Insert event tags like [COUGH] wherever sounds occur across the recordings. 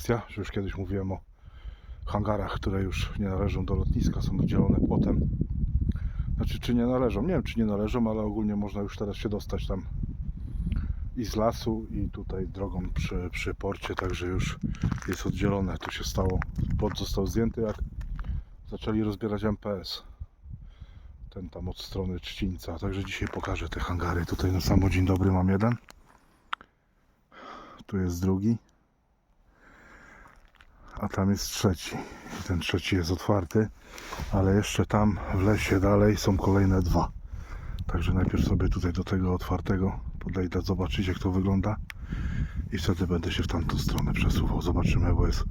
Siema. Dzisiaj jest taka akcja, że już kiedyś mówiłem o hangarach, które już nie należą do lotniska, są oddzielone płotem. Znaczy, czy nie należą? Nie wiem, czy nie należą, ale ogólnie można już teraz się dostać tam i z lasu, i tutaj drogą przy, przy porcie, także już jest oddzielone. Tu się stało, płot został zdjęty, jak zaczęli rozbierać MPS. Ten tam od strony Trzcińca. Także dzisiaj pokażę te hangary. Tutaj na samo dzień dobry mam jeden. Tu jest drugi. A tam jest trzeci. Ten trzeci jest otwarty, ale jeszcze tam w lesie dalej są kolejne dwa. Także najpierw sobie tutaj do tego otwartego podejdę zobaczyć jak to wygląda i wtedy będę się w tamtą stronę przesuwał. Zobaczymy, bo jest,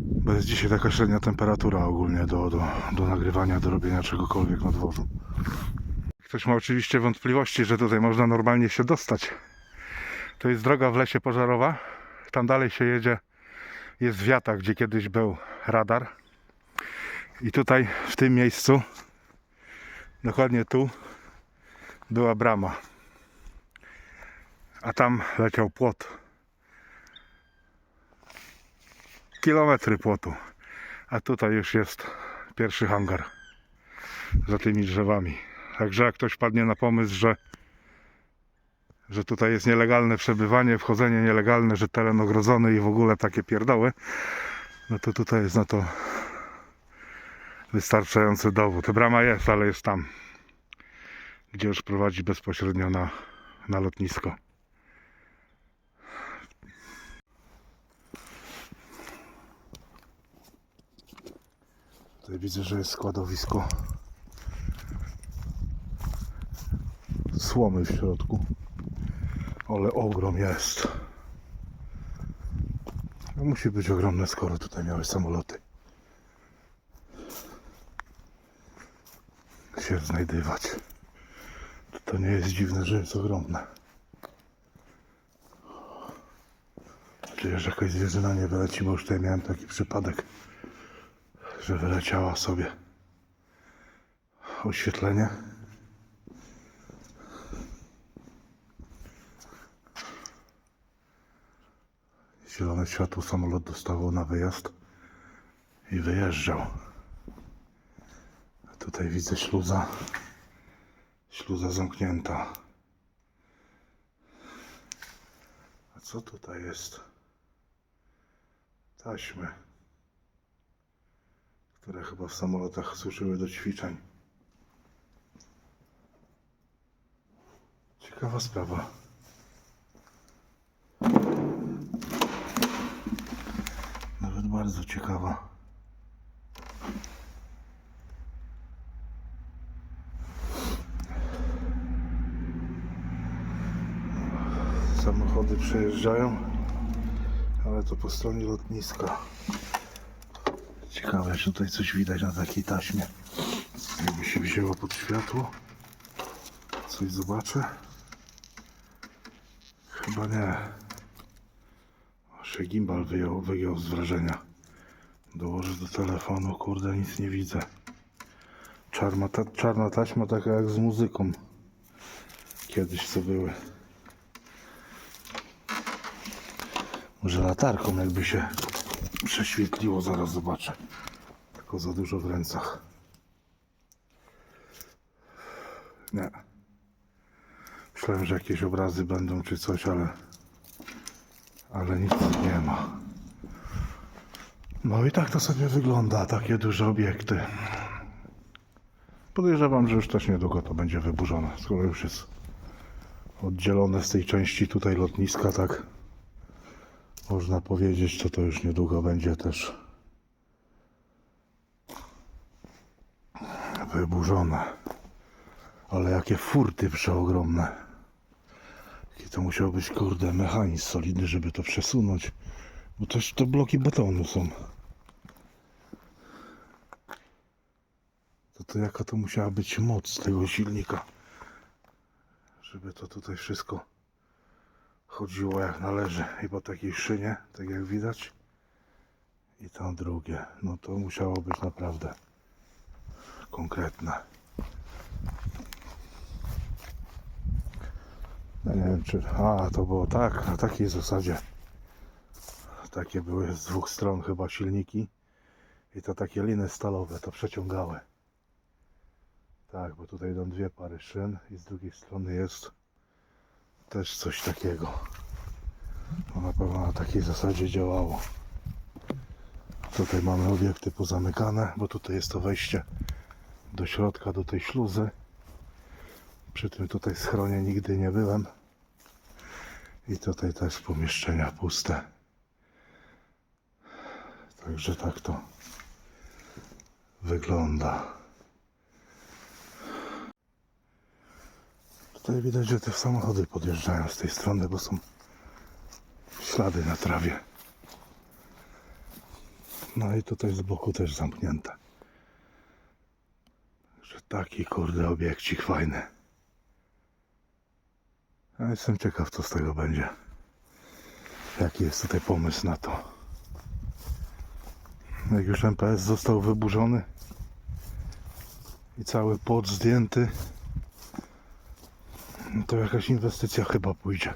bo jest dzisiaj taka średnia temperatura ogólnie do, do, do nagrywania, do robienia czegokolwiek na dworzu. Ktoś ma oczywiście wątpliwości, że tutaj można normalnie się dostać. To jest droga w lesie pożarowa. Tam dalej się jedzie. Jest wiata, gdzie kiedyś był radar. I tutaj w tym miejscu, dokładnie tu, była brama. A tam leciał płot. Kilometry płotu. A tutaj już jest pierwszy hangar za tymi drzewami. Także jak ktoś padnie na pomysł, że że tutaj jest nielegalne przebywanie, wchodzenie nielegalne, że teren ogrodzony i w ogóle takie pierdoły, no to tutaj jest na to wystarczający dowód. Brama jest, ale jest tam, gdzie już prowadzi bezpośrednio na, na lotnisko. Tutaj widzę, że jest składowisko słomy w środku. Ale ogrom jest. Musi być ogromne, skoro tutaj miałeś samoloty. Się znajdywać. To, to nie jest dziwne, że jest ogromne. Czy że jakaś zwierzyna nie wyleci, bo już tutaj miałem taki przypadek, że wyleciała sobie oświetlenie. Światło samolot dostawał na wyjazd i wyjeżdżał. Tutaj widzę śluza. Śluza zamknięta. A co tutaj jest? Taśmy, które chyba w samolotach służyły do ćwiczeń. Ciekawa sprawa. Nawet bardzo ciekawa. Samochody przejeżdżają, ale to po stronie lotniska. Ciekawe, czy tutaj coś widać na takiej taśmie. Jakby się wzięło pod światło. Coś zobaczę. Chyba nie. Się gimbal wyjął, wyjął z wrażenia. Dołożę do telefonu, kurde, nic nie widzę. Czarna, ta, czarna taśma taka jak z muzyką. Kiedyś co były. Może latarką jakby się prześwietliło, zaraz zobaczę. Tylko za dużo w rękach. Nie. Myślałem, że jakieś obrazy będą czy coś, ale ale nic nie ma. No i tak to sobie wygląda, takie duże obiekty. Podejrzewam, że już też niedługo to będzie wyburzone, skoro już jest oddzielone z tej części tutaj lotniska, tak można powiedzieć, to to już niedługo będzie też wyburzone. Ale jakie furty przeogromne. Jaki to musiał być, kurde, mechanizm solidny, żeby to przesunąć. Bo też to bloki betonu są. To, jaka to musiała być moc tego silnika, żeby to tutaj wszystko chodziło jak należy. I po takiej szynie, tak jak widać. I tam drugie. No to musiało być naprawdę konkretne. Ja nie wiem czy... A, to było tak, na takiej zasadzie. takie były z dwóch stron chyba silniki. I to takie liny stalowe to przeciągały. Tak, bo tutaj idą dwie pary szyn i z drugiej strony jest też coś takiego. To na pewno na takiej zasadzie działało. Tutaj mamy obiekty pozamykane, bo tutaj jest to wejście do środka, do tej śluzy. Przy tym tutaj schronie nigdy nie byłem. I tutaj też pomieszczenia puste. Także tak to wygląda. Tutaj widać, że te samochody podjeżdżają z tej strony, bo są ślady na trawie. No i tutaj z boku też zamknięte. Że taki kurde obiekcik fajny. Ja jestem ciekaw co z tego będzie. Jaki jest tutaj pomysł na to. Jak już MPS został wyburzony i cały płot zdjęty, to jakaś inwestycja chyba pójdzie.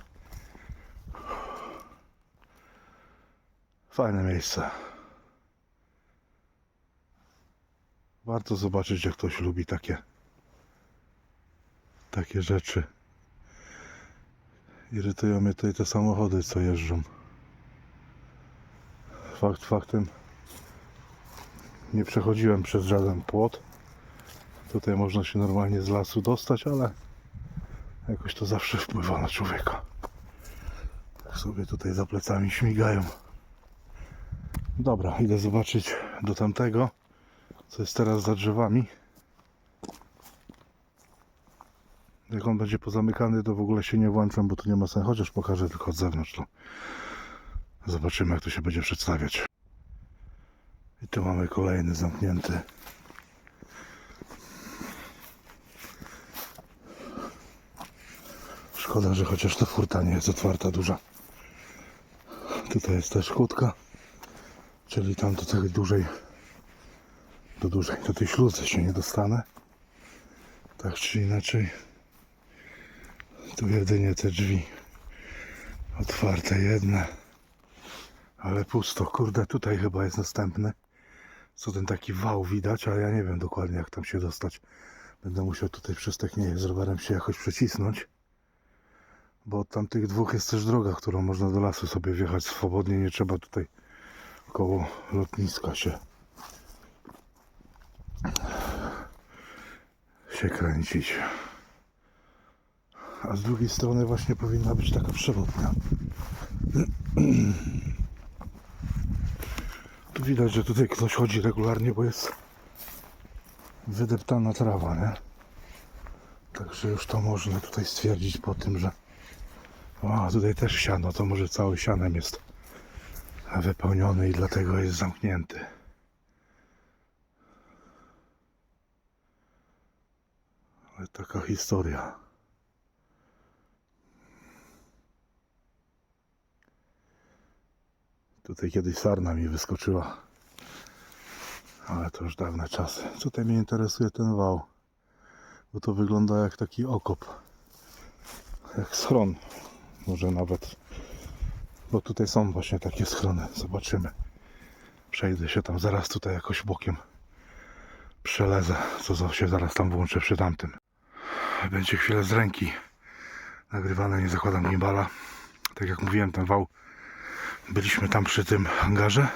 Fajne miejsce. Warto zobaczyć, jak ktoś lubi takie takie rzeczy. Irytują mnie tutaj te samochody, co jeżdżą. Fakt faktem nie przechodziłem przez żaden płot. Tutaj można się normalnie z lasu dostać, ale jakoś to zawsze wpływa na człowieka. Tak sobie tutaj za plecami śmigają. Dobra, idę zobaczyć do tamtego, co jest teraz za drzewami. Jak on będzie pozamykany, to w ogóle się nie włączam, bo tu nie ma sensu. Chociaż pokażę tylko od zewnątrz. To zobaczymy, jak to się będzie przedstawiać. I tu mamy kolejny zamknięty. Szkoda, że chociaż ta furta nie jest otwarta duża. Tutaj jest też kłódka, czyli tam do tej dużej, do dużej, do tej śluzy się nie dostanę. Tak czy inaczej. Tu jedynie te drzwi otwarte jedne, ale pusto. Kurde, tutaj chyba jest następny. Co ten taki wał widać, ale ja nie wiem dokładnie jak tam się dostać. Będę musiał tutaj przez technikę z rowerem się jakoś przecisnąć. Bo od tamtych dwóch jest też droga, którą można do lasu sobie wjechać swobodnie. Nie trzeba tutaj koło lotniska się się kręcić. A z drugiej strony właśnie powinna być taka przewodnia. [CLEARS THROAT] Tu widać, że tutaj ktoś chodzi regularnie, bo jest wydeptana trawa, nie? Także już to można tutaj stwierdzić po tym, że o, tutaj też siano, to może cały sianem jest wypełniony i dlatego jest zamknięty. Ale taka historia. Tutaj kiedyś sarna mi wyskoczyła. Ale to już dawne czasy. Tutaj mnie interesuje ten wał. Bo to wygląda jak taki okop. Jak schron. Może nawet. Bo tutaj są właśnie takie schrony. Zobaczymy. Przejdę się tam zaraz tutaj jakoś bokiem. Przelezę. Co się zaraz tam włączę przy tamtym. Będzie chwilę z ręki nagrywane. Nie zakładam gimbala. Tak jak mówiłem, ten wał byliśmy tam przy tym hangarze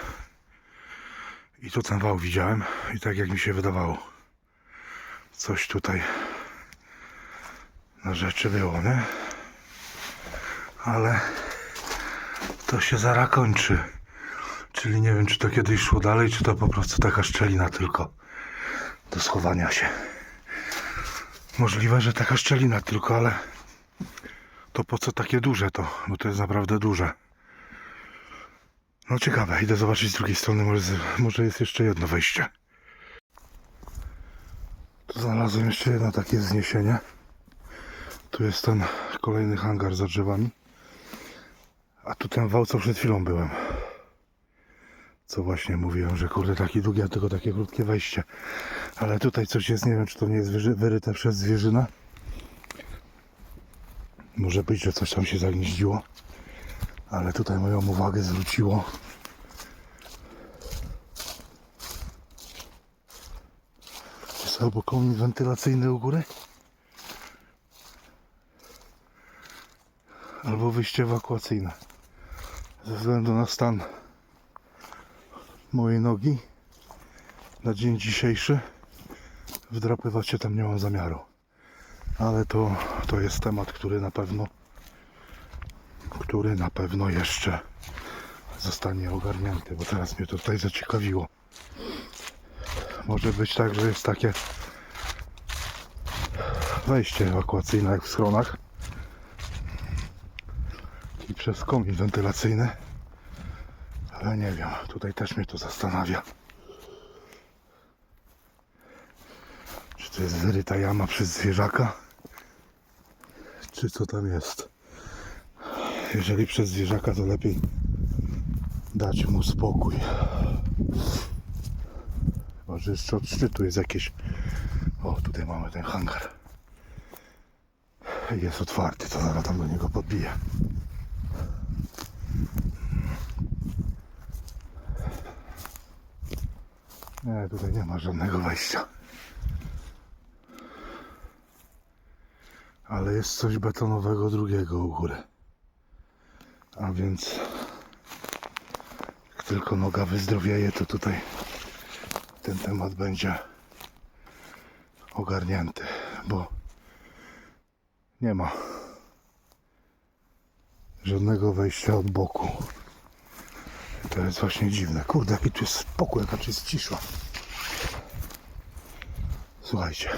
i tu ten wał widziałem i tak jak mi się wydawało coś tutaj na rzeczy było, nie? Ale to się zaraz kończy. Czyli nie wiem, czy to kiedyś szło dalej, czy to po prostu taka szczelina tylko do schowania się. Możliwe, że taka szczelina tylko, ale to po co takie duże to? Bo to jest naprawdę duże. No ciekawe, idę zobaczyć z drugiej strony, może, może jest jeszcze jedno wejście. Tu znalazłem jeszcze jedno takie zniesienie. Tu jest ten kolejny hangar za drzewami. A tu ten wał, co przed chwilą byłem. Co właśnie mówiłem, że kurde, taki długi, a tylko takie krótkie wejście. Ale tutaj coś jest, nie wiem, czy to nie jest wyryte przez zwierzyna. Może być, że coś tam się zagnieździło. Ale tutaj moją uwagę zwróciło Jest albo komin wentylacyjny u góry, albo wyjście ewakuacyjne. Ze względu na stan mojej nogi na dzień dzisiejszy wdrapywać się tam nie mam zamiaru. Ale to, to jest temat, który na pewno który na pewno jeszcze zostanie ogarnięty, bo teraz mnie to tutaj zaciekawiło. Może być tak, że jest takie wejście ewakuacyjne jak w schronach przez komin wentylacyjny. Ale nie wiem, tutaj też mnie to zastanawia. Czy to jest wyryta jama przez zwierzaka? Czy co tam jest? Jeżeli przez zwierzaka, to lepiej dać mu spokój. Może jeszcze od szczytu jest jakieś... O, tutaj mamy ten hangar. Jest otwarty, to zaraz tam do niego podbiję. Nie, tutaj nie ma żadnego wejścia. Ale jest coś betonowego drugiego u góry. A więc jak tylko noga wyzdrowieje, to tutaj ten temat będzie ogarnięty, bo nie ma żadnego wejścia od boku. To jest właśnie dziwne. Kurde, jaki tu jest spokój, jaka tu jest cisza. Słuchajcie.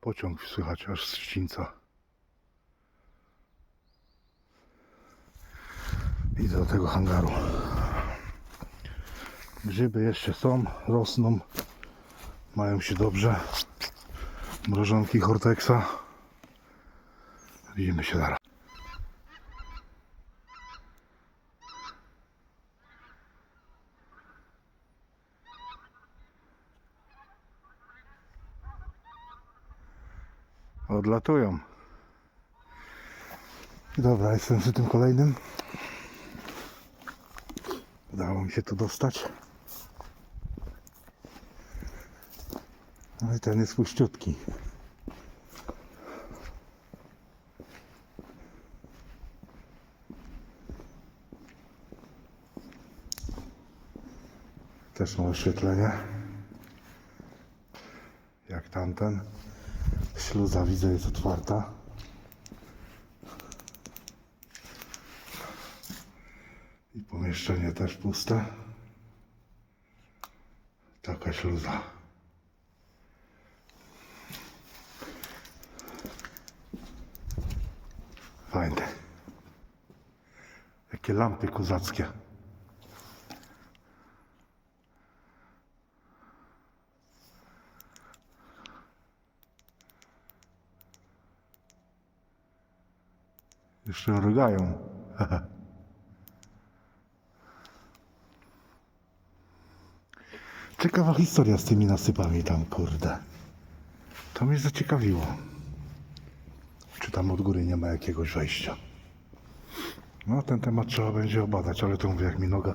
Pociąg słychać aż z Ścińca. Idę do tego hangaru. Grzyby jeszcze są, rosną. Mają się dobrze. Mrożonki Hortexa. Widzimy się zaraz. Odlatują. Dobra, jestem przy tym kolejnym. Udało mi się tu dostać. No i ten jest puściutki. Też ma oświetlenie. Jak tamten. Śluza widzę jest otwarta. I pomieszczenie też puste. Taka śluza. Fajne. Jakie lampy kozackie. Jeszcze mrugają. [LAUGHS] Ciekawa historia z tymi nasypami tam, kurde. To mnie zaciekawiło. Czy tam od góry nie ma jakiegoś wejścia? No, ten temat trzeba będzie obadać, ale to mówię, jak mi noga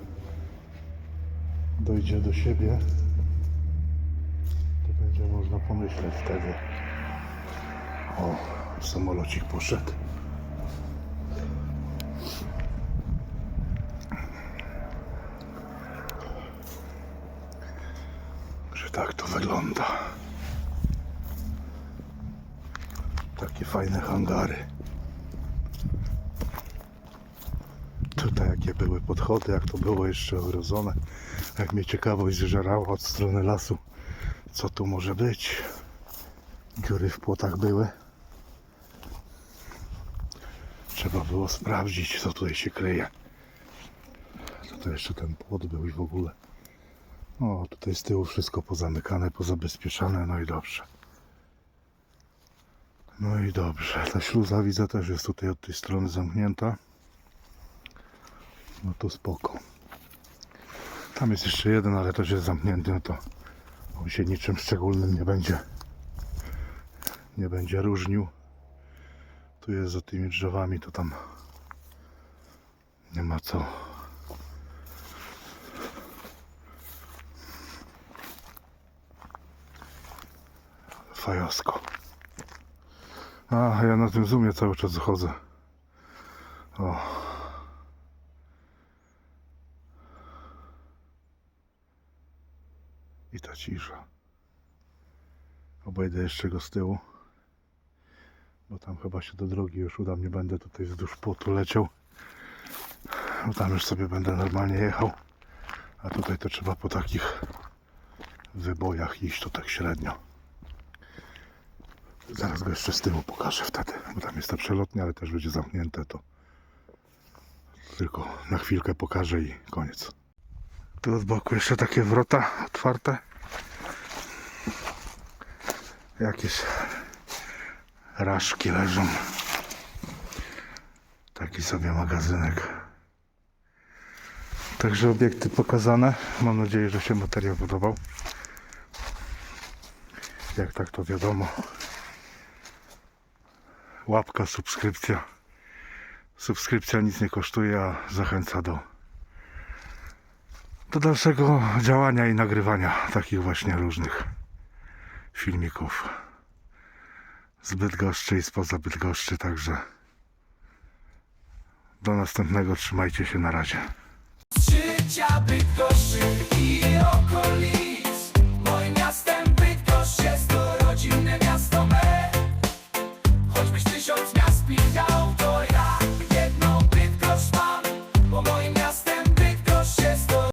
dojdzie do siebie, to będzie można pomyśleć wtedy. O, samolocik poszedł. Tak to wygląda. Takie fajne hangary. Tutaj jakie były podchody, jak to było jeszcze ogrodzone. Jak mnie ciekawość zżerała od strony lasu, co tu może być. Dziury w płotach były. Trzeba było sprawdzić, co tutaj się kryje. Tutaj jeszcze ten płot był i w ogóle. O, tutaj z tyłu wszystko pozamykane, pozabezpieczane, no i dobrze. No i dobrze. Ta śluza widzę też jest tutaj od tej strony zamknięta. No to spoko. Tam jest jeszcze jeden, ale też jest zamknięty, no to on się niczym szczególnym nie będzie nie będzie różnił. Tu jest za tymi drzewami, to tam nie ma co Fajosko. A, ja na tym zoomie cały czas chodzę. O. I ta cisza. Obejdę jeszcze go z tyłu. Bo tam chyba się do drogi już uda. Nie będę tutaj wzdłuż płotu leciał. Bo tam już sobie będę normalnie jechał. A tutaj to trzeba po takich wybojach iść to tak średnio. Zaraz go jeszcze z tyłu pokażę wtedy, bo tam jest ta przelotnia, ale też będzie zamknięte to. Tylko na chwilkę pokażę i koniec. Tu z boku jeszcze takie wrota otwarte. Jakieś raszki leżą. Taki sobie magazynek. Także obiekty pokazane. Mam nadzieję, że się materiał podobał. Jak tak to wiadomo. Łapka, subskrypcja. Subskrypcja nic nie kosztuje, a zachęca do, do dalszego działania i nagrywania takich właśnie różnych filmików z Bydgoszczy i spoza Bydgoszczy. Także do następnego. Trzymajcie się na razie. życia Bydgoszczy i.